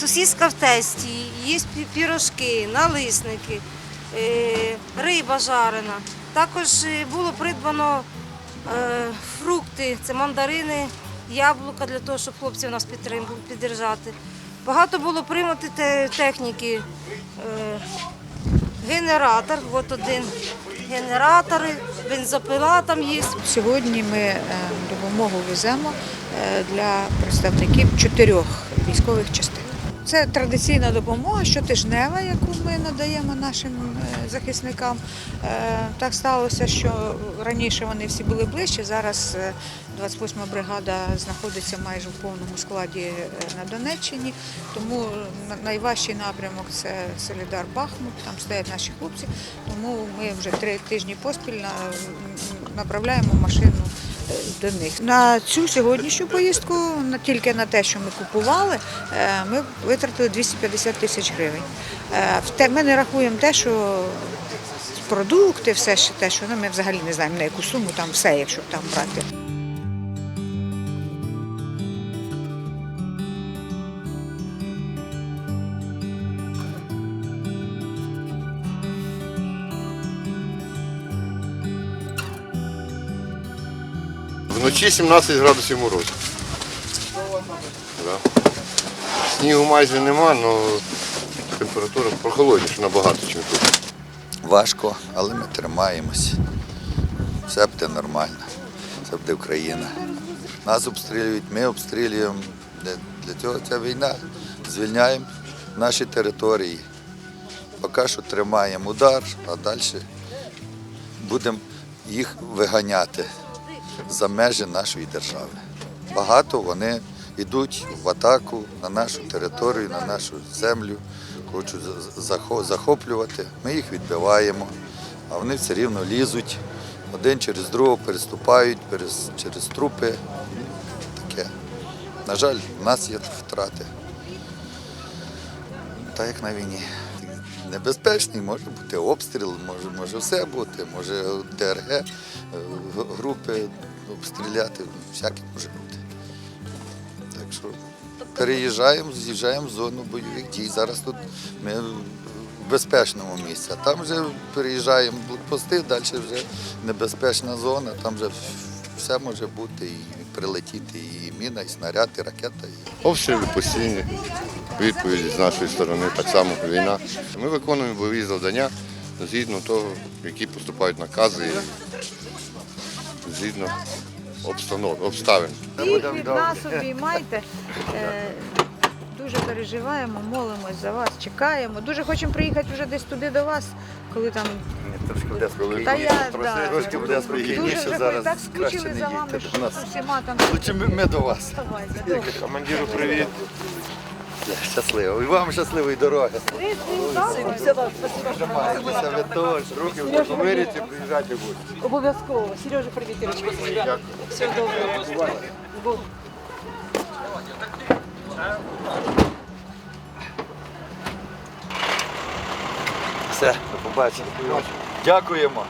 Сосиска в тесті, є пі- пірожки, налисники, е, риба жарена. Також е, було придбано е, фрукти, це мандарини, яблука для того, щоб хлопців нас підтримати. Багато було прийняти те- техніки. Генератор, от один генератор, бензопила там є. Сьогодні ми допомогу веземо для представників чотирьох військових частин. Це традиційна допомога щотижнева, яку ми надаємо нашим е, захисникам. Е, Так сталося, що раніше вони всі були ближче. Зараз е, 28-ма бригада знаходиться майже в повному складі е, на Донеччині. Тому найважчий напрямок це Солідар Бахмут. Там стоять наші хлопці. Тому ми вже три тижні поспіль направляємо машину е, до них. На цю сьогоднішню поїздку, тільки на те, що ми купували, е, ми витратили 250 тисяч гривень. Е, Ми не рахуємо те, що продукти, все ще те, що ну, ми взагалі не знаємо на яку суму, там все, якщо там брати. Вночі 17 градусів морозу. Да. Снігу майже нема, але температура прохолодніша набагато, ніж тут. Важко, але ми тримаємось. Все буде нормально. Це буде Україна. Нас обстрілюють, ми обстрілюємо. Для цього ця війна. Звільняємо наші території. Поки що тримаємо удар, а далі будемо їх виганяти за межі нашої держави. Багато вони йдуть в атаку на нашу територію, на нашу землю, хочуть захоплювати. Ми їх відбиваємо, а вони все рівно лізуть. Один через другого переступають через, через трупи. Таке. На жаль, в нас є втрати. Так як на війні. Небезпечний може бути обстріл, може, може все бути, може ДРГ, е, групи обстріляти, всяке може бути. Так що переїжджаємо, з'їжджаємо в зону бойових дій. Зараз тут ми в безпечному місці, там вже переїжджаємо блокпости, далі вже небезпечна зона, там вже все може бути, і прилетіти, і міна, і снаряд, і ракета. І... Обстріли постійні, відповіді з нашої сторони, так само війна. Ми виконуємо бойові завдання згідно того, які поступають накази, згідно обстанов, обставин. Їх від нас обіймайте. Е, Дуже переживаємо, молимось за вас, чекаємо. Дуже хочемо приїхати вже десь туди до вас, коли там Та я да, Трошки буде спокійніше зараз. так скучили за вами, що усіма там. Лучше ми, ми до вас. Командиру привіт. Щасливо. І вам щасливої дороги. Тримайтеся ви теж. Руки в Житомирі, приїжджайте в гості. Обов'язково. Сережа, привіт, Ірочка. Все добре. Бог. Все, до побачення. Дякуємо.